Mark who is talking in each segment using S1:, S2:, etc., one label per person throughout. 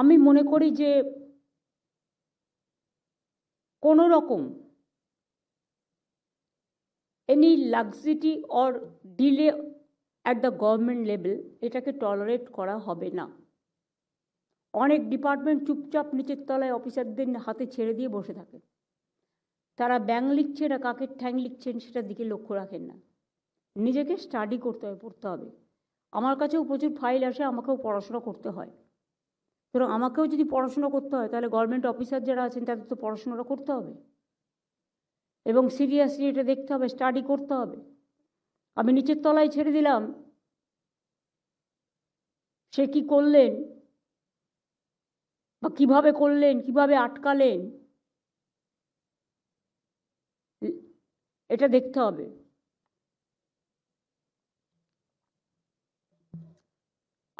S1: আমি মনে করি যে কোনো রকম any laxity or delay at the government level এটাকে টলারেট করা হবে না। অনেক ডিপার্টমেন্ট চুপচাপ নিচের তলায় অফিসারদের হাতে ছেড়ে দিয়ে বসে থাকে। তারা ব্যাং লিখছে না কাকের ঠ্যাং লিখছেন সেটার দিকে লক্ষ্য রাখেন না। নিজেকে স্টাডি করতে হবে, পড়তে হবে। আমার কাছেও প্রচুর ফাইল আসে, আমাকেও পড়াশোনা করতে হয়। সুতরাং আমাকেও যদি পড়াশোনা করতে হয়, তাহলে গভর্নমেন্ট অফিসার যারা আছেন, তাদের তো পড়াশোনাটা করতে হবে। এবং সিরিয়াসলি এটা দেখতে হবে স্টাডি করতে হবে। আমি নিচের তলায় ছেড়ে দিলাম। সে কি করলেন? বা কীভাবে করলেন? কীভাবে আটকালেন? এটা দেখতে হবে।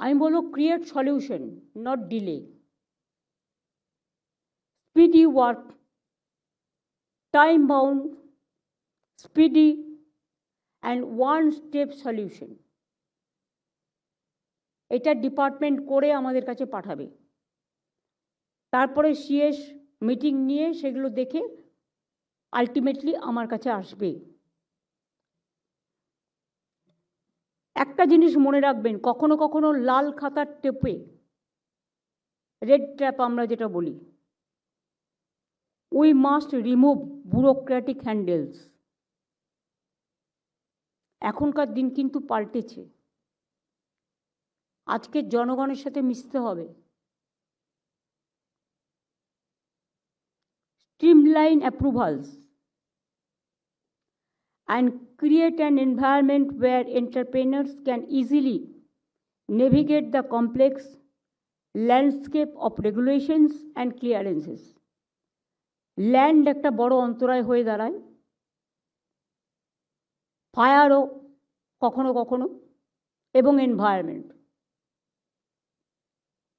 S1: আমি বলব create solution not delay speedy work time bound speedy and one step solution এটা ডিপার্টমেন্ট করে আমাদের কাছে পাঠাবে। তারপরে সিএস মিটিং নিয়ে সেগুলো দেখে আলটিমেটলি আমার কাছে আসবে। একটা জিনিস মনে রাখবেন, কখনো কখনো লাল খাতার টেপে রেড ট্র্যাপ আমরা যেটা বলি we must remove bureaucratic hurdles এখনকার দিন কিন্তু পাল্টেছে। আজকে জনগণের সাথে মিশতে হবে। Streamline approvals and create an environment where entrepreneurs can easily navigate the complex landscape of regulations and clearances. Land একটা বড় অন্তরায় হয়ে দাঁড়ায় ফায়ারও কখনো কখনো এবং এনভায়রনমেন্ট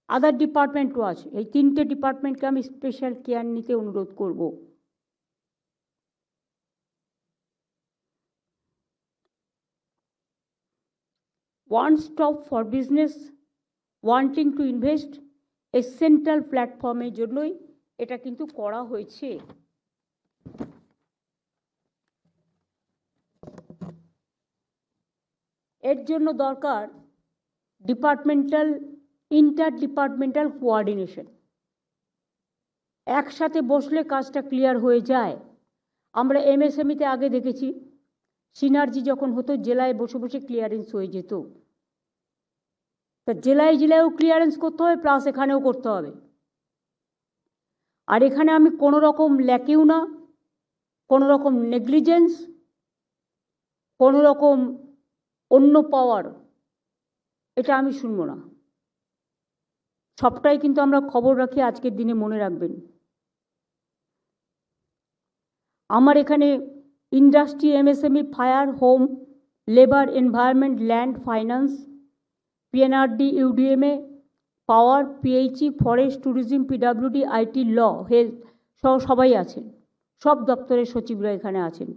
S1: আদার ডিপার্টমেন্টও আছে এই তিনটে ডিপার্টমেন্টকে আমি স্পেশাল কেয়ার নিতে অনুরোধ করব one stop for business wanting to invest a central প্ল্যাটফর্মের জন্যই এটা কিন্তু করা হয়েছে। এর জন্য দরকার ডিপার্টমেন্টাল ইন্টার ডিপার্টমেন্টাল কোয়ার্ডিনেশন একসাথে বসলে কাজটা ক্লিয়ার হয়ে যায়। আমরা এমএসএমইতে আগে দেখেছি সিনার্জি যখন হতো, জেলায় বসে বসে ক্লিয়ারেন্স হয়ে যেত। তা জেলায় জেলায়ও ক্লিয়ারেন্স করতে হবে প্লাস এখানেও করতে হবে। আর এখানে আমি কোনো রকম ল্যাকেও না কোনো রকম নেগলিজেন্স কোনো রকম অন্য পাওয়ার এটা আমি শুনব না। সবটাই কিন্তু আমরা খবর রাখি, আজকের দিনে মনে রাখবেন। আমার এখানে industry, MSME, fire, home, labour, environment, land, finance PNRD UDMA power PHE forest, tourism PWD IT law, health, সহ সবাই আছেন। সব দপ্তরের সচিবরা এখানে আছেন।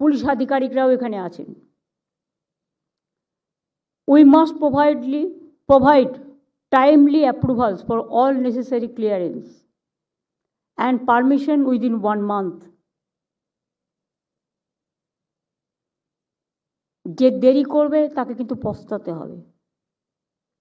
S1: পুলিশ আধিকারিকরাও এখানে আছেন। We must provide provide timely approvals for all necessary clearance and permission within one month. যে দেরি করবে তাকে কিন্তু পস্তাতে হবে।